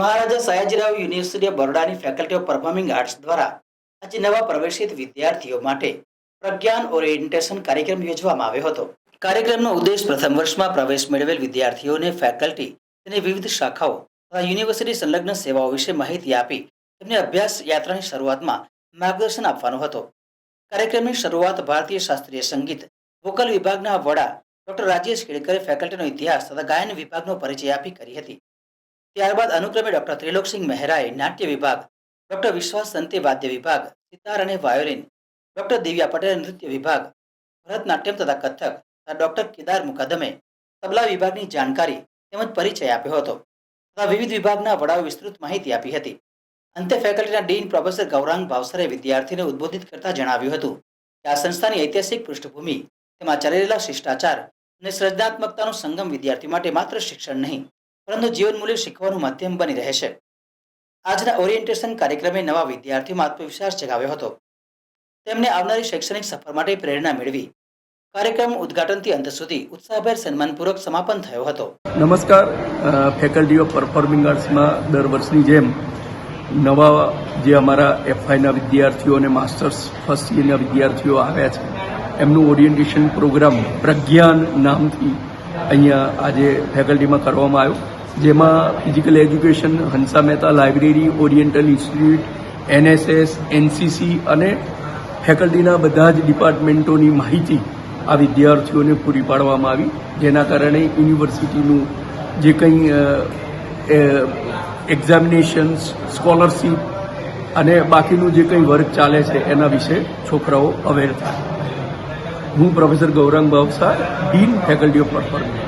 મહારાજા Sayajirao university બરોડાની faculty of performing arts દ્વારા આજે નવા પ્રવેશિત વિદ્યાર્થીઓ માટે પ્રજ્ઞાન ઓરિએન્ટેશન કાર્યક્રમ યોજવામાં આવ્યો હતો. કાર્યક્રમનો ઉદ્દેશ પ્રથમ વર્ષમાં પ્રવેશ મેળવેલ વિદ્યાર્થીઓને ફેકલ્ટી તેની વિવિધ શાખાઓ તથા યુનિવર્સિટી સંલગ્ન સેવાઓ વિશે માહિતી આપી તેમને અભ્યાસ યાત્રાની શરૂઆતમાં માર્ગદર્શન આપવાનો હતો. કાર્યક્રમની શરૂઆત ભારતીય શાસ્ત્રીય સંગીત, વોકલ વિભાગના વડા ડોક્ટર રાજેશ કેળકરે ફેકલ્ટીનો ઇતિહાસ તથા ગાયન વિભાગનો પરિચય આપી કરી હતી. ત્યારબાદ અનુક્રમે ડોક્ટર ત્રિલોકસિંહ મહેરાએ નાટ્ય વિભાગ, ડોક્ટર વિશ્વાસ સંતે વાદ્ય વિભાગ, સિતાર અને વાયોલિન, ડોક્ટર દિવ્યા પટેલ નૃત્ય વિભાગ, ભરતનાટ્યમ તથા કથક તથા ડોક્ટર કેદાર મુકદમે તબલા વિભાગની જાણકારી તેમજ પરિચય આપ્યો હતો તથા વિવિધ વિભાગના વડાઓ વિસ્તૃત માહિતી આપી હતી. અંતે ફેકલ્ટીના ડીન પ્રોફેસર ગૌરાંગ ભાવસરે વિદ્યાર્થીને ઉદ્બોધિત કરતા જણાવ્યું હતું કે આ સંસ્થાની ઐતિહાસિક પૃષ્ઠભૂમિ તેમાં ચાલી શિષ્ટાચાર અને સર્જનાત્મકતાનો સંગમ વિદ્યાર્થી માટે માત્ર શિક્ષણ નહીં, પરંતુ જીવન મૂલ્ય શીખવાનું માધ્યમ બની રહે છે. આજના ઓરિએન્ટેશન કાર્યક્રમે નવા વિદ્યાર્થીઓમાં આત્મવિશ્વાસ જગાવ્યો હતો. તેમને આવનારી શૈક્ષણિક સફર માટે પ્રેરણા મેળવી. કાર્યક્રમ ઉદ્ઘાટનથી અંત સુધી ઉત્સાહભેર સન્માનપૂર્વક સમાપન થયો હતો. નમસ્કાર ફેકલ્ટી ઓફ પરફોર્મિંગ આર્ટ્સમાં દર વર્ષની જેમ નવા જે અમારા એફઆઈના વિદ્યાર્થીઓ અને માસ્ટર્સ ફર્સ્ટ યરના વિદ્યાર્થીઓ આવ્યા છે એમનું ઓરિએન્ટેશન પ્રોગ્રામ પ્રજ્ઞાન નામથી અહીંયા આજે ફેકલ્ટીમાં કરવામાં આવ્યો. જેમાં physical education Hansa Mehta library oriental institute NSS NCC અને ફેકલ્ટીના બધા જ ડિપાર્ટમેન્ટોની માહિતી આ વિદ્યાર્થીઓને પૂરી પાડવામાં આવી. જેના કારણે યુનિવર્સિટીનું જે કંઈ એક્ઝામિનેશન્સ સ્કોલરશીપ અને બાકીનું જે કંઈ વર્ક ચાલે છે એના વિશે છોકરાઓ અવેર થાય. હું professor Gaurang Bavsa dean faculty of performance.